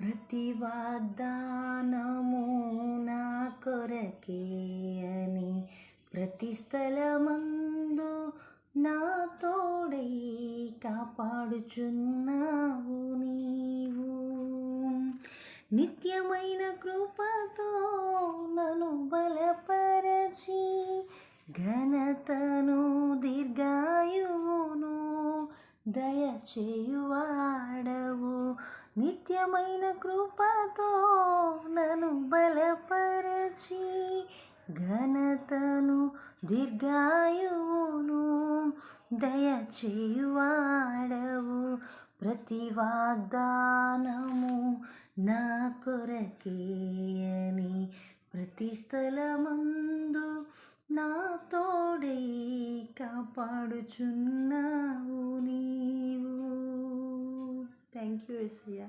ప్రతి వాగ్దానము నా కొరకే అని ప్రతి స్థలమందు నా తోడై కాపాడుచున్నావు నీవు. నిత్యమైన కృపతో నన్ను బలపరచి ఘనతను దీర్ఘాయువును దయచేయువాడవు నిత్యమైన కృపతో నన్ను బలపరచి ఘనతను దీర్ఘాయువును దయచేయువాడవు. ప్రతి వాగ్దానము నా కొరకేయని ప్రతి స్థలమందు నా తోడే కాపాడుచున్నావు. Thank you, Islia.